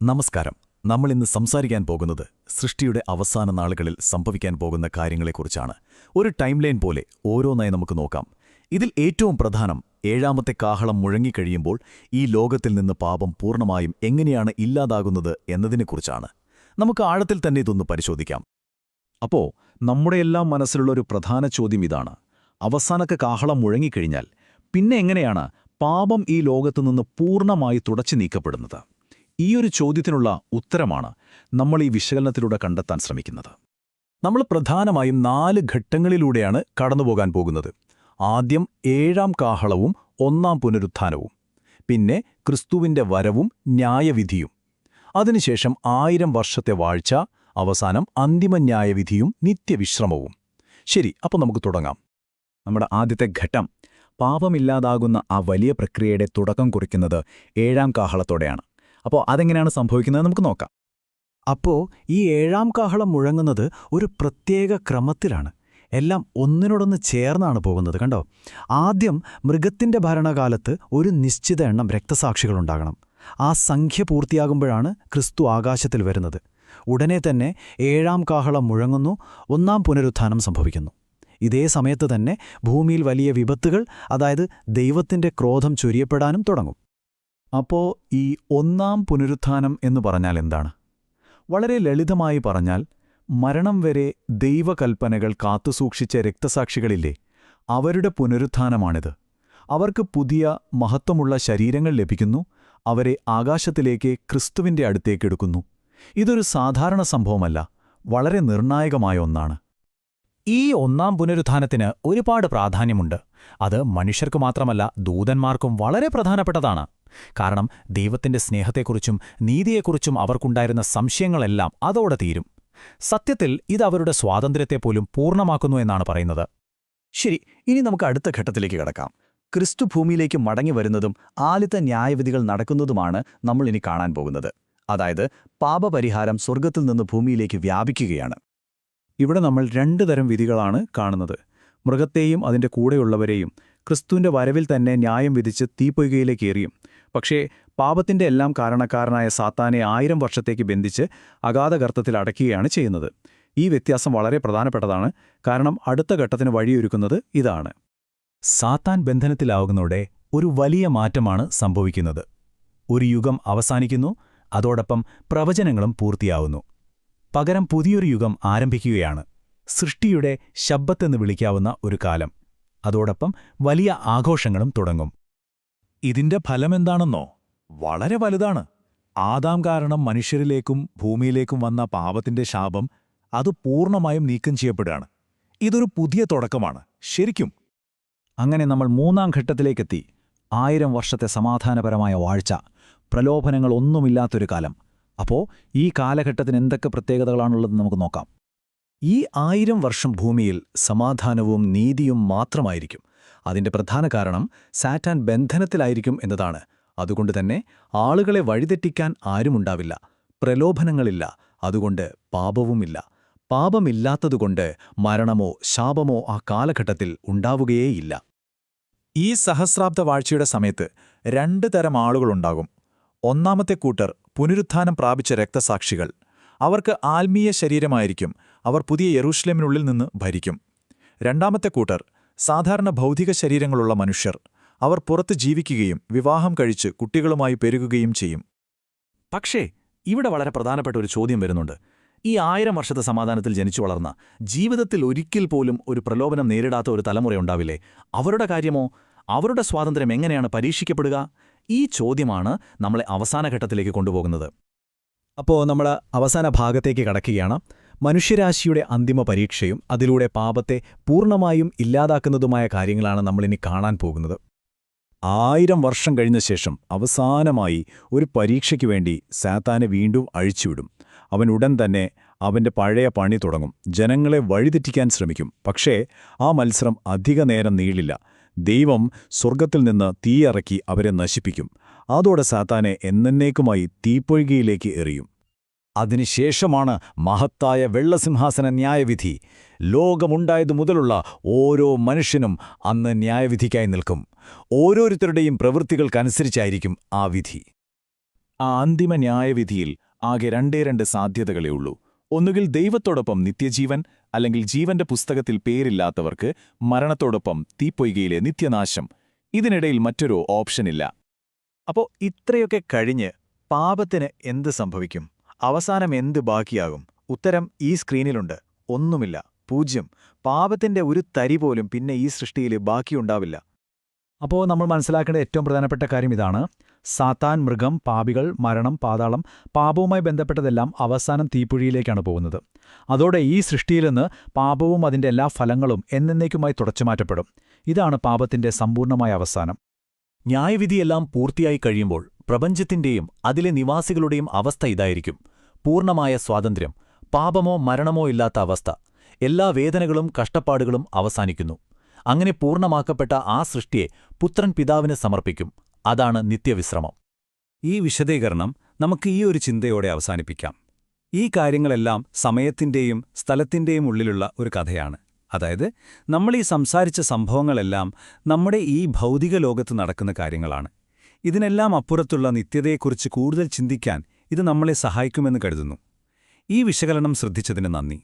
നമസ്കാരം. നമ്മൾ ഇന്ന് സംസാരിക്കാൻ പോകുന്നത് സൃഷ്ടിയുടെ അവസാന നാളുകളിൽ സംഭവിക്കാൻ പോകുന്ന കാര്യങ്ങളെക്കുറിച്ചാണ്. ഒരു ടൈം ലൈൻ പോലെ ഓരോന്നായി നമുക്ക് നോക്കാം. ഇതിൽ ഏറ്റവും പ്രധാനം ഏഴാമത്തെ കാഹളം മുഴങ്ങിക്കഴിയുമ്പോൾ ഈ ലോകത്തിൽ നിന്ന് പാപം പൂർണമായും എങ്ങനെയാണ് ഇല്ലാതാകുന്നത് എന്നതിനെക്കുറിച്ചാണ്. നമുക്ക് ആഴത്തിൽ തന്നെ ഇതൊന്ന് പരിശോധിക്കാം. അപ്പോ നമ്മുടെയെല്ലാം മനസ്സിലുള്ള ഒരു പ്രധാന ചോദ്യം ഇതാണ്. അവസാനത്തെ കാഹളം മുഴങ്ങിക്കഴിഞ്ഞാൽ പിന്നെ എങ്ങനെയാണ് പാപം ഈ ലോകത്തുനിന്ന് പൂർണമായി തുടച്ചു നീക്കപ്പെടുന്നത്? ഈയൊരു ചോദ്യത്തിനുള്ള ഉത്തരമാണ് നമ്മൾ ഈ വിശകലനത്തിലൂടെ കണ്ടെത്താൻ ശ്രമിക്കുന്നത്. നമ്മൾ പ്രധാനമായും നാല് ഘട്ടങ്ങളിലൂടെയാണ് കടന്നുപോകാൻ പോകുന്നത്. ആദ്യം ഏഴാം കാഹളവും ഒന്നാം പുനരുത്ഥാനവും പിന്നെ ക്രിസ്തുവിന്റെ വരവും ന്യായവിധിയും. അതിനുശേഷം ആയിരം വർഷത്തെ വാഴ്ച അവസാനം അന്തിമ ന്യായവിധിയും നിത്യവിശ്രമവും. ശരി അപ്പോൾ നമുക്ക് തുടങ്ങാം. നമ്മുടെ ആദ്യത്തെ ഘട്ടം പാപമില്ലാതാകുന്ന ആ വലിയ പ്രക്രിയയുടെ തുടക്കം കുറിക്കുന്നത് ഏഴാം കാഹളത്തോടെയാണ്. അപ്പോൾ അതെങ്ങനെയാണ് സംഭവിക്കുന്നത് നമുക്ക് നോക്കാം. അപ്പോൾ ഈ ഏഴാം കാഹളം മുഴങ്ങുന്നത് ഒരു പ്രത്യേക ക്രമത്തിലാണ്. എല്ലാം ഒന്നിനോടൊന്ന് ചേർന്നാണ് പോകുന്നത് കണ്ടോ? ആദ്യം മൃഗത്തിന്റെ ഭരണകാലത്ത് ഒരു നിശ്ചിത എണ്ണം രക്തസാക്ഷികളുണ്ടാകണം ആ സംഖ്യ പൂർത്തിയാകുമ്പോഴാണ് ക്രിസ്തു ആകാശത്തിൽ വരുന്നത്. ഉടനെ തന്നെ ഏഴാം കാഹളം മുഴങ്ങുന്നു ഒന്നാം പുനരുത്ഥാനം സംഭവിക്കുന്നു. ഇതേ സമയത്ത് തന്നെ ഭൂമിയിൽ വലിയ വിപത്തുകൾ അതായത് ദൈവത്തിന്റെ ക്രോധം ചൊരിയപ്പെടാനും തുടങ്ങും. അപ്പോ ഈ ഒന്നാം പുനരുത്ഥാനം എന്ന് പറഞ്ഞാൽ എന്താണ്? വളരെ ലളിതമായി പറഞ്ഞാൽ മരണം വരെ ദൈവകൽപ്പനകൾ കാത്തുസൂക്ഷിച്ച രക്തസാക്ഷികളില്ലേ അവരുടെ പുനരുത്ഥാനമാണിത്. അവർക്ക് പുതിയ മഹത്വമുള്ള ശരീരങ്ങൾ ലഭിക്കുന്നു അവരെ ആകാശത്തിലേക്ക് ക്രിസ്തുവിന്റെ അടുത്തേക്കെടുക്കുന്നു ഇതൊരു സാധാരണ സംഭവമല്ല വളരെ നിർണായകമായ ഒന്നാണ്. ഈ ഒന്നാം പുനരുത്ഥാനത്തിന് ഒരുപാട് പ്രാധാന്യമുണ്ട്. അത് മനുഷ്യർക്ക് മാത്രമല്ല ദൂതന്മാർക്കും വളരെ പ്രധാനപ്പെട്ടതാണ്. കാരണം ദൈവത്തിന്റെ സ്നേഹത്തെക്കുറിച്ചും നീതിയെക്കുറിച്ചും അവർക്കുണ്ടായിരുന്ന സംശയങ്ങളെല്ലാം അതോടെ തീരും. സത്യത്തിൽ ഇത് അവരുടെ സ്വാതന്ത്ര്യത്തെപ്പോലും പൂർണമാക്കുന്നു എന്നാണ് പറയുന്നത്. ശരി ഇനി നമുക്ക് അടുത്ത ഘട്ടത്തിലേക്ക് കടക്കാം. ക്രിസ്തു ഭൂമിയിലേക്ക് മടങ്ങി വരുന്നതും ആദ്യത്തെ ന്യായവിധികൾ നടക്കുന്നതുമാണ് നമ്മൾ ഇനി കാണാൻ പോകുന്നത്. അതായത് പാപപരിഹാരം സ്വർഗത്തിൽ നിന്ന് ഭൂമിയിലേക്ക് വ്യാപിക്കുകയാണ്. ഇവിടെ നമ്മൾ രണ്ടു തരം വിധികളാണ് കാണുന്നത്. മൃഗത്തെയും അതിന്റെ കൂടെയുള്ളവരെയും ക്രിസ്തുവിന്റെ വരവിൽ തന്നെ ന്യായം വിധിച്ച് തീപ്പൊയ്കയിലേക്ക് എറിയും പക്ഷേ പാപത്തിന്റെ എല്ലാം കാരണക്കാരനായ സാത്താനെ ആയിരം വർഷത്തേക്ക് ബന്ധിച്ച് അഗാധഗർത്തത്തിൽ അടയ്ക്കുകയാണ് ചെയ്യുന്നത്. ഈ വ്യത്യാസം വളരെ പ്രധാനപ്പെട്ടതാണ്. കാരണം അടുത്ത ഘട്ടത്തിന് വഴിയൊരുക്കുന്നത് ഇതാണ്. സാത്താൻ ബന്ധനത്തിലാവുന്നതോടെ ഒരു വലിയ മാറ്റമാണ് സംഭവിക്കുന്നത്. ഒരു യുഗം അവസാനിക്കുന്നു അതോടൊപ്പം പ്രവചനങ്ങളും പൂർത്തിയാവുന്നു. പകരം പുതിയൊരു യുഗം ആരംഭിക്കുകയാണ്. സൃഷ്ടിയുടെ ശബ്ദത്തെന്ന് വിളിക്കാവുന്ന ഒരു കാലം. അതോടൊപ്പം വലിയ ആഘോഷങ്ങളും തുടങ്ങും. ഇതിന്റെ ഫലമെന്താണെന്നോ? വളരെ വലുതാണ്. ആദാം കാരണം മനുഷ്യരിലേക്കും ഭൂമിയിലേക്കും വന്ന പാപത്തിന്റെ ശാപം അത് പൂർണമായും നീക്കം ചെയ്യപ്പെടുകയാണ്. ഇതൊരു പുതിയ തുടക്കമാണ്. ശരിക്കും. അങ്ങനെ നമ്മൾ മൂന്നാം ഘട്ടത്തിലേക്കെത്തി. ആയിരം വർഷത്തെ സമാധാനപരമായ വാഴ്ച പ്രലോഭനങ്ങൾ ഒന്നുമില്ലാത്തൊരു കാലം. അപ്പോൾ ഈ കാലഘട്ടത്തിന് എന്തൊക്കെ പ്രത്യേകതകളാണുള്ളതെന്ന് നമുക്ക് നോക്കാം. ഈ ആയിരം വർഷം ഭൂമിയിൽ സമാധാനവും നീതിയും മാത്രമായിരിക്കും. അതിന്റെ പ്രധാന കാരണം സാറ്റാൻ ബന്ധനത്തിലായിരിക്കും എന്നതാണ്. അതുകൊണ്ട് തന്നെ ആളുകളെ വഴിതെറ്റിക്കാൻ ആരുമുണ്ടാവില്ല. പ്രലോഭനങ്ങളില്ല. അതുകൊണ്ട് പാപവുമില്ല. പാപമില്ലാത്തതുകൊണ്ട് മരണമോ ശാപമോ ആ കാലഘട്ടത്തിൽ ഉണ്ടാവുകയേയില്ല. ഈ സഹസ്രാബ്ദ വാഴ്ചയുടെ സമയത്ത് രണ്ട് തരം ആളുകളുണ്ടാകും. ഒന്നാമത്തെ കൂട്ടർ പുനരുത്ഥാനം പ്രാപിച്ച രക്തസാക്ഷികൾ. അവർക്ക് ആത്മീയ ശരീരമായിരിക്കും. അവർ പുതിയ യെറൂഷ്ലേമിനുള്ളിൽ നിന്ന് ഭരിക്കും. രണ്ടാമത്തെ കൂട്ടർ സാധാരണ ഭൗതിക ശരീരങ്ങളുള്ള മനുഷ്യർ അവർ പുറത്ത് ജീവിക്കുകയും വിവാഹം കഴിച്ച് കുട്ടികളുമായി പെരുകുകയും ചെയ്യും. പക്ഷേ ഇവിടെ വളരെ പ്രധാനപ്പെട്ട ഒരു ചോദ്യം വരുന്നുണ്ട്. ഈ ആയിരം വർഷത്തെ സമാധാനത്തിൽ ജനിച്ചു വളർന്ന ജീവിതത്തിൽ ഒരിക്കൽ പോലും ഒരു പ്രലോഭനം നേരിടാത്ത ഒരു തലമുറയുണ്ടാവില്ലേ അവരുടെ കാര്യമോ? അവരുടെ സ്വാതന്ത്ര്യം എങ്ങനെയാണ് പരീക്ഷിക്കപ്പെടുക? ഈ ചോദ്യമാണ് നമ്മളെ അവസാന ഘട്ടത്തിലേക്ക് കൊണ്ടുപോകുന്നത്. അപ്പോൾ നമ്മൾ അവസാന ഭാഗത്തേക്ക് കടക്കുകയാണ്. മനുഷ്യരാശിയുടെ അന്തിമ പരീക്ഷയും അതിലൂടെ പാപത്തെ പൂർണമായും ഇല്ലാതാക്കുന്നതുമായ കാര്യങ്ങളാണ് നമ്മളിനി കാണാൻ പോകുന്നത്. ആയിരം വർഷം കഴിഞ്ഞ ശേഷം അവസാനമായി ഒരു പരീക്ഷയ്ക്ക് വേണ്ടി സാത്താനെ വീണ്ടും അഴിച്ചുവിടും. അവൻ ഉടൻ തന്നെ അവന്റെ പഴയ പണി തുടങ്ങും. ജനങ്ങളെ വഴിതെറ്റിക്കാൻ ശ്രമിക്കും. പക്ഷേ ആ മത്സരം അധിക നേരം നീളില്ല. ദൈവം സ്വർഗത്തിൽ നിന്ന് തീയിറക്കി അവരെ നശിപ്പിക്കും. അതോടെ സാത്താനെ എന്നേക്കുമായി തീപ്പൊയ്കയിലേക്ക് എറിയും. അതിനുശേഷമാണ് മഹത്തായ വെള്ളസിംഹാസന ന്യായവിധി. ലോകമുണ്ടായതു മുതലുള്ള ഓരോ മനുഷ്യനും അന്ന് ന്യായവിധിക്കായി നിൽക്കും. ഓരോരുത്തരുടെയും പ്രവൃത്തികൾക്കനുസരിച്ചായിരിക്കും ആ വിധി. ആ അന്തിമ ന്യായവിധിയിൽ ആകെ രണ്ടേ രണ്ട് സാധ്യതകളേ ഉള്ളൂ. ഒന്നുകിൽ ദൈവത്തോടൊപ്പം നിത്യജീവൻ അല്ലെങ്കിൽ ജീവന്റെ പുസ്തകത്തിൽ പേരില്ലാത്തവർക്ക് മരണത്തോടൊപ്പം തീപ്പൊയ്കയിലെ നിത്യനാശം. ഇതിനിടയിൽ മറ്റൊരു ഓപ്ഷനില്ല. അപ്പോ ഇത്രയൊക്കെ കഴിഞ്ഞ് പാപത്തിന് എന്ത് സംഭവിക്കും? അവസാനം എന്ത് ബാക്കിയാകും? ഉത്തരം ഈ സ്ക്രീനിലുണ്ട്. ഒന്നുമില്ല. പൂജ്യം. പാപത്തിന്റെ ഒരു തരി പോലും പിന്നെ ഈ സൃഷ്ടിയിൽ ബാക്കിയുണ്ടാവില്ല. അപ്പോൾ നമ്മൾ മനസ്സിലാക്കേണ്ട ഏറ്റവും പ്രധാനപ്പെട്ട കാര്യം ഇതാണ്. സാത്താൻ മൃഗം പാപികൾ മരണം പാതാളം പാപവുമായി ബന്ധപ്പെട്ടതെല്ലാം അവസാനം തീപ്പുഴിയിലേക്കാണ് പോകുന്നത്. അതോടെ ഈ സൃഷ്ടിയിൽ നിന്ന് പാപവും അതിന്റെ എല്ലാ ഫലങ്ങളും എന്നേക്കുമായി തുടച്ചുമാറ്റപ്പെടും ഇതാണ് പാപത്തിന്റെ സമ്പൂർണമായ അവസാനം. ന്യായവിധിയെല്ലാം പൂർത്തിയായി കഴിയുമ്പോൾ പ്രപഞ്ചത്തിന്റെയും അതിലെ നിവാസികളുടെയും അവസ്ഥ ഇതായിരിക്കും. പൂർണമായ സ്വാതന്ത്ര്യം പാപമോ മരണമോ ഇല്ലാത്ത അവസ്ഥ എല്ലാ വേദനകളും കഷ്ടപ്പാടുകളും അവസാനിക്കുന്നു. അങ്ങനെ പൂർണമാക്കപ്പെട്ട ആ സൃഷ്ടിയെ പുത്രൻ പിതാവിന് സമർപ്പിക്കും. അതാണ് നിത്യവിശ്രമം. ഈ വിശദീകരണം നമുക്ക് ഈ ഒരു ചിന്തയോടെ അവസാനിപ്പിക്കാം. ഈ കാര്യങ്ങളെല്ലാം സമയത്തിന്റെയും സ്ഥലത്തിന്റെയും ഉള്ളിലുള്ള ഒരു കഥയാണ്. അതായത് നമ്മൾ ഈ സംസാരിച്ച സംഭവങ്ങളെല്ലാം നമ്മുടെ ഈ ഭൗതിക ലോകത്ത് നടക്കുന്ന കാര്യങ്ങളാണ്. ഇതിനെല്ലാം അപ്പുറത്തുള്ള നിത്യതയെക്കുറിച്ച് കൂടുതൽ ചിന്തിക്കാൻ ഇത് നമ്മളെ സഹായിക്കുമെന്ന് കരുതുന്നു. ഈ വിശകലനം ശ്രദ്ധിച്ചതിന് നന്ദി.